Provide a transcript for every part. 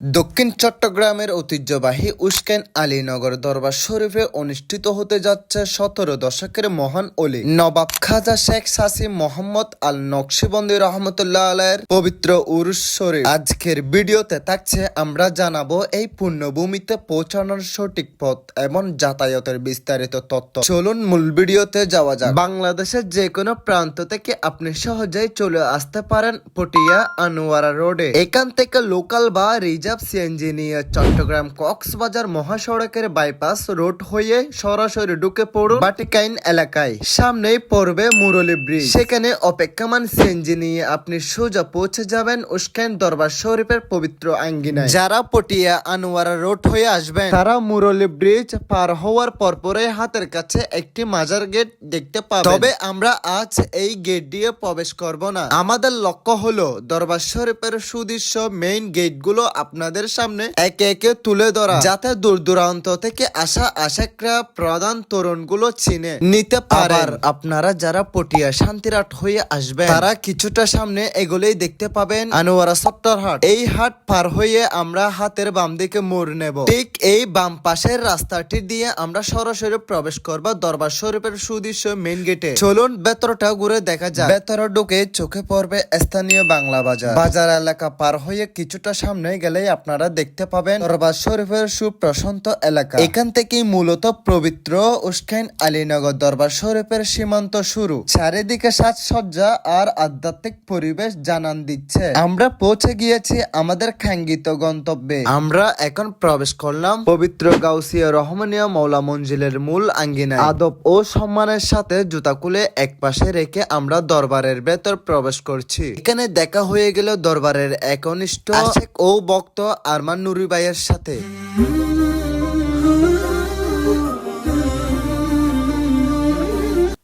দক্ষিণ চট্টগ্রামের ঐতিহ্যবাহী উস্কেন আলীনগর দরবার শরীফে অনুষ্ঠিত হতে যাচ্ছে সতেরো দশকের মহান অলি। নবাব খাজা শেখ সাসি মোহাম্মদ আল নকশিবন্দি রহমতুল্লাহ আলাইয়ের পবিত্র উরুস শরীফ। আজকের ভিডিওতে থাকছে, আমরা জানাব এই পুণ্যভূমিতে পৌঁছানোর সঠিক পথ এবং যাতায়াতের বিস্তারিত তথ্য। চলুন মূল ভিডিওতে যাওয়া যাক। বাংলাদেশের যে কোনো প্রান্ত থেকে আপনি সহজেই চলে আসতে পারেন পটিয়া আনোয়ারা রোডে। এখান থেকে লোকাল বা রিজার্ভ সিএনজি নিয়ে চট্টগ্রাম কক্সবাজার মহাসড়কের বাইপাস রোড হয়ে সরাসরি ঢুকে পড়ুন বাটিকাইন এলাকায়। সামনেই পড়বে মুরলি ব্রিজ। সেখানে অপেক্ষমান সিএনজি নিয়ে আপনি সোজা পৌঁছে যাবেন উস্কাইন দরবার শরীফের পবিত্র আঙ্গিনায়। যারা পটিয়া আনোয়ারা রোড হয়ে আসবেন, তারা মুরলি ব্রিজ পার হওয়ার পরপরে হাতের কাছে একটি মাজার গেট দেখতে পাবেন। তবে আমরা আজ এই গেট দিয়ে প্রবেশ করব না। আমাদের লক্ষ্য হলো দরবার শরীফের সুদৃশ্য মেইন গেটগুলো গেটগুলো আপনাদের সামনে একে একে তুলে ধরা যাতে দূর দূরান্ত থেকে আসা আশেকরা প্রধান তরুণগুলো চিনে নিতে পারেন আপনারা যারা পটিয়া শান্তিরাট হয়ে আসবেন তারা কিছুটা সামনে এগুলোই দেখতে পাবেন আনোয়ারা সত্তর হাট এই হাট পার হয়ে আমরা হাতের বাম দিকে মোড় নেব। ঠিক এই বাম পাশের রাস্তাটি দিয়ে আমরা সরাসরি প্রবেশ করব দরবার শরীফের সুদৃশ্য মেন গেটে চলুন ভেতরটা ঘুরে দেখা যায় ভেতরে ঢুকে চোখে পড়বে স্থানীয় বাংলা বাজার। বাজার এলাকা পার হয়ে কিছুটা সামনে গেলেই আপনারা দেখতে পাবেন দরবার শরীফের সুপ্রশান্ত এলাকা। এখান থেকেই মূলত পবিত্র উস্কাইন আলীনগর দরবার শরীফের সীমান্ত শুরু। চারিদিকে সাজসজ্জা আর আধ্যাত্মিক পরিবেশ জানান দিচ্ছে। আমরা পৌঁছে গিয়েছি আমাদের খাঙ্গিত গন্তব্যে। আমরা এখন প্রবেশ করলাম পবিত্র গাউসিয়া রহমানিয়া মৌলা মঞ্জিলের মূল আঙ্গিনায়। আদব ও সম্মানের সাথে জুতা খুলে এক পাশে রেখে আমরা দরবারের ভেতর প্রবেশ করছি। এখানে দেখা হয়ে গেল দরবারের একনিষ্ঠ ও ও বক্ত আরমান নুরি ভাইয়ের সাথে।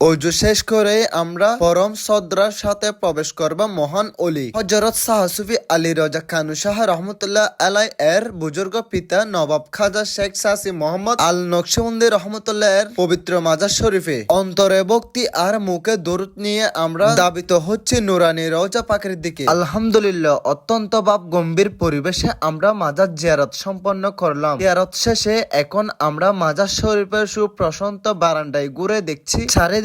অজু শেষ করে আমরা পরম সদ্রার সাথে প্রবেশ করব মহান অলি। হজরত সাহসুফি আলী রাজা খানু শাহ রহমতুল্লাহ আলাই এর বুজুর্গ পিতা নবাব খাজা শেখ সাসি মোহাম্মদ আল নকশবন্দি রহমতুল্লাহ এর পবিত্র মাজার শরীফে। অন্তরে ভক্তি আর মুখে দরুদ নিয়ে আমরা দাবিত হচ্ছে নুরানি রওজা পাখির দিকে। আলহামদুলিল্লাহ, অত্যন্ত ভাব গম্ভীর পরিবেশে আমরা মাজার জিয়ারত সম্পন্ন করলাম। জিয়ারত শেষে এখন আমরা মাজার শরীফের সুপ্রশান্ত বারান্দায় ঘুরে দেখছি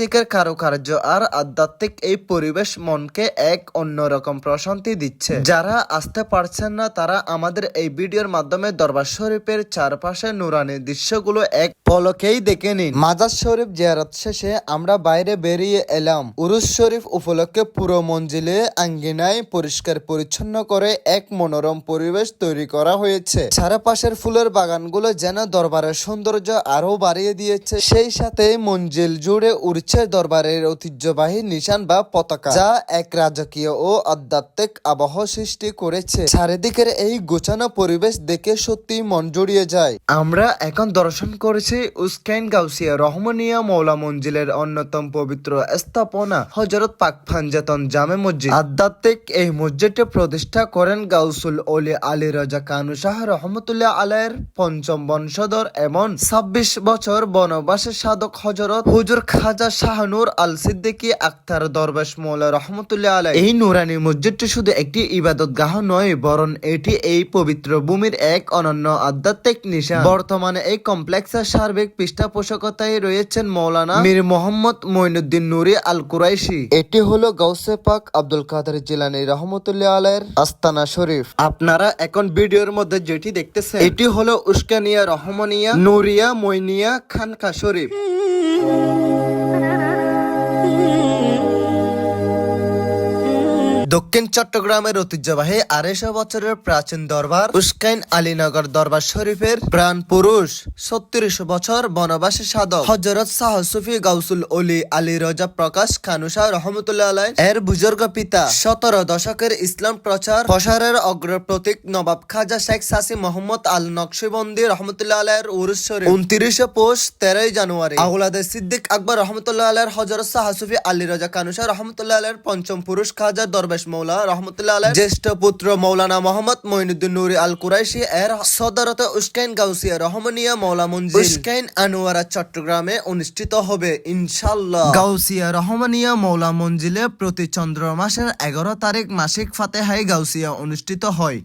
চারিদিকের কারুকার্য আর আধ্যাত্মিক এই পরিবেশ মনকে এক অন্যরকম প্রশান্তি দিচ্ছে। যারা আসতে পারছেন না, তারা আমাদের এই ভিডিওর মাধ্যমে দরবার শরীফের চারপাশে নুরানি দৃশ্যগুলো এক পলকেই দেখে নিন। মাজার শরীফ জিয়ারত শেষে আমরা বাইরে বেরিয়ে এলাম। উরুস শরীফ উপলক্ষে পুরো মঞ্জিলে আঙ্গিনায় পরিষ্কার পরিচ্ছন্ন করে এক মনোরম পরিবেশ তৈরি করা হয়েছে। চারপাশের ফুলের বাগানগুলো যেন দরবারের সৌন্দর্য আরও বাড়িয়ে দিয়েছে। সেই সাথে মঞ্জিল জুড়ে উড়ছে দরবারের ঐতিহ্যবাহী নিশান বা পতাকা, যা এক রাজকীয় ও আধ্যাত্মিক আবহ সৃষ্টি করেছে। চারিদিকের এই গোছানো পরিবেশ দেখে সত্যি মন জড়িয়ে যায়। আমরা এখন দর্শন করেছি উস্কাইন গাউসিয়া রহমানিয়া মৌলা মঞ্জিলের অন্যতম পবিত্র স্থাপনা, হজরত পাক ফানজাতন জামে মসজিদ। আধ্যাত্মিক এই মসজিদটি প্রতিষ্ঠা করেন গাউসুল ওলি আলী রাজা কানু শাহ রহমতুল্লাহ আলাইয়ের পঞ্চম বংশধর এবং ছাব্বিশ বছর বনবাসের সাধক হজরত হুজুর খাজা শাহনুর আল সিদ্দিকী আক্তার দরবেশ মৌলা রহমতুল্লাহ আলাই এই নুরানি মসজিদটি শুধু একটি ইবাদত গাহ নয় বরং এটি এই পবিত্র ভূমির এক অনন্য আধ্যাত্মিক নিশান। বর্তমানে এই কমপ্লেক্সের সার্বিক পৃষ্ঠপোষকতায় রয়েছেন মৌলানা মীর মোহাম্মদ মঈনুদ্দিন নুরি আল কুরাইশি এটি হলো গৌসে পাক আব্দুল কাদের জিলানি রহমতুল্লাহ আলাইয়ের আস্তানা শরীফ। আপনারা এখন ভিডিওর মধ্যে যেটি দেখতেছেন এটি হলো উস্কানিয়া রহমানিয়া নুরিয়া মইনিয়া খানকা শরীফ। দক্ষিণ চট্টগ্রামের ঐতিহ্যবাহী আড়াইশো বছরের প্রাচীন দরবার উস্কাইন আলীনগর দরবার শরীফের প্রাণ পুরুষ, ছত্রিশ বছর বনবাসী সাধক হজরত শাহ সুফি গাউসুল অলি আলী রজা প্রকাশ খানুসা রহমতুল্লাহ আলাই এর বুজুর্গ পিতা সতেরো দশকের ইসলাম প্রচার প্রসারের অগ্র প্রতীক নবাব খাজা শেখ সাসি মোহাম্মদ আল নকশবন্দি রহমতুল্লাহ আলাইয়ের উরুস শরীফ। উনত্রিশে পৌষ তেরোই জানুয়ারি আহুলাদের সিদ্দিক আকবর রহমতুল্লাহ আলাইয়ের হজরত শাহ সুফি আলী রজা কানুসা রহমতুল্লাহ আলাইয়ের পঞ্চম পুরুষ খাজা দরবেশ মৌলা রহমতুল্লাহ আলহ জ্যেষ্ঠ পুত্র মৌলানা মোহাম্মদ মঈনুদ্দিন নুরি আল কুরাইশি এর সদরত উস্কাইন গাউসিয়া রহমানিয়া মৌলা মঞ্জিল উস্কাইন আনোয়ারা চট্টগ্রামে অনুষ্ঠিত হবে ইনশাল্লাহ গাউসিয়া রহমানিয়া মৌলা মঞ্জিলে প্রতি চন্দ্র মাসের এগারো তারিখ মাসিক ফাতেহাই গাউসিয়া অনুষ্ঠিত হয়।